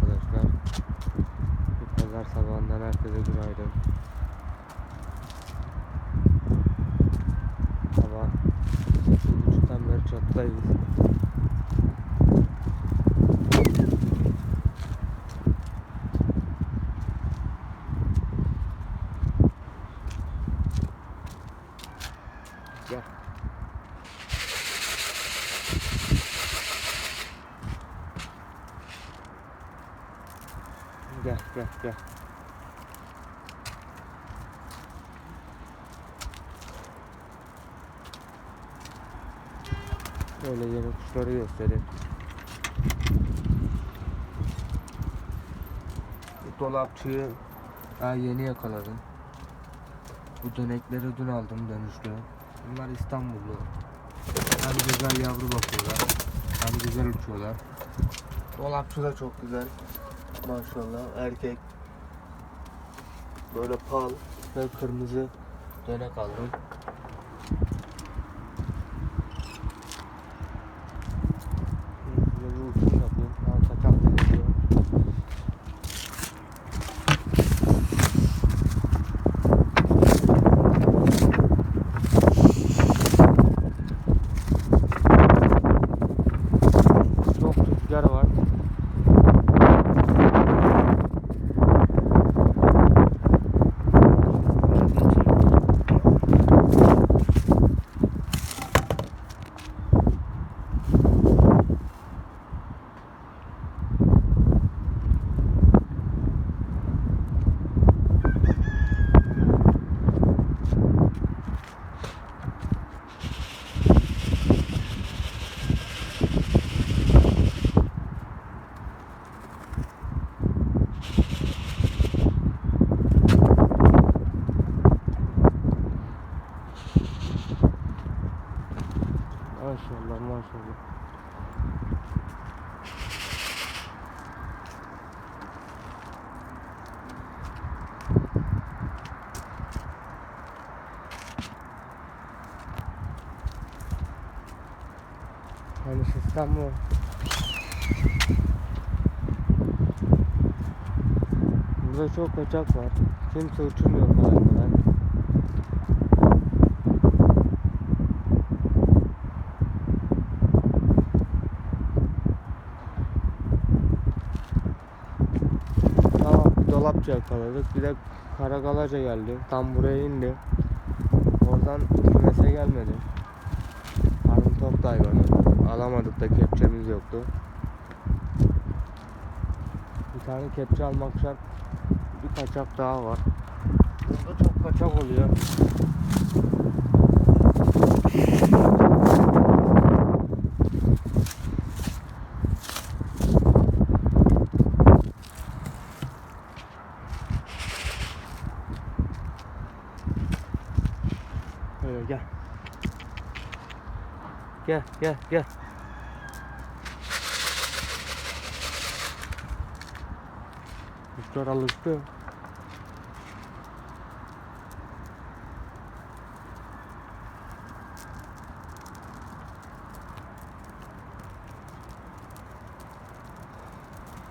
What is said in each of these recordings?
arkadaşlar. Bir pazar sabahından herkese günaydın. Sabah 8.30'dan beri çatıdayız. Gel. Gel gel. Böyle yeni kuşları göstereyim. Bu dolapçıyı daha yeni yakaladım. Bu dönekleri dün aldım dönüşlü. Bunlar İstanbullu. Hem güzel yavru bakıyorlar. Hem güzel uçuyorlar. Dolapçı da çok güzel. Maşallah erkek. Böyle pal ve kırmızı dönek aldım. Şimdi size bir uçum yapayım. Al kaçak da geliyor. Çok rüzgar var. Maşallah maşallah. Hani sistem bu. Burada çok kaçak var. Kimse uçurmuyor kolay kolay. Tamam bir dolapça yakaladık. Bir de karakalaca geldi. Tam buraya indi. Oradan kümese gelmedi. Karnım tok da. Alamadık da kepçemiz yoktu. Bir tane kepçe almak şart. Bir kaçak daha var. Burada çok kaçak oluyor. Gel gel gel. Kuşlar alıştı.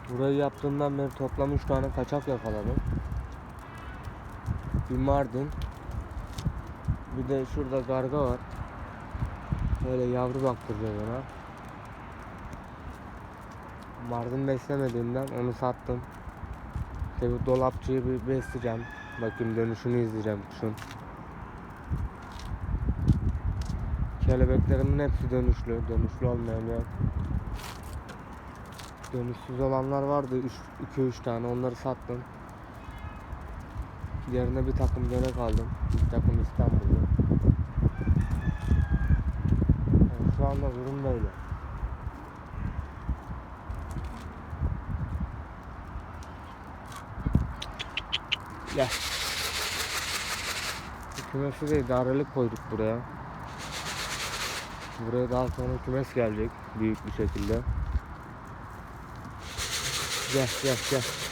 Burayı yaptığımdan beri toplam 3 tane kaçak yakaladım. Bir mardin, bir de şurada garga var. Böyle yavru baktıracağız ona. Mardin beslemediğimden onu sattım. İşte bu dolapçıyı bir besleyeceğim. Bakayım dönüşünü izleyeceğim kuşun. Kelebeklerimin hepsi dönüşlü. Dönüşlü olmayan yok. Dönüşsüz olanlar vardı 2-3 tane onları sattım. Yerine bir takım dönek aldım. Bir takım İstanbul'da. Şu anda durum böyle. Gel. Bu kümesi de idarelik koyduk buraya. Buraya daha sonra kümes gelecek büyük bir şekilde. Gel gel gel.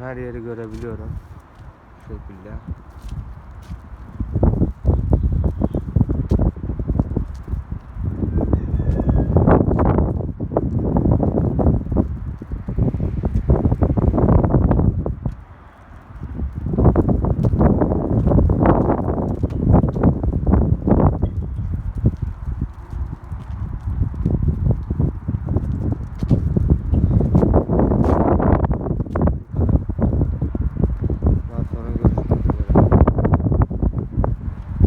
Her yeri görebiliyorum. Şu şekilde.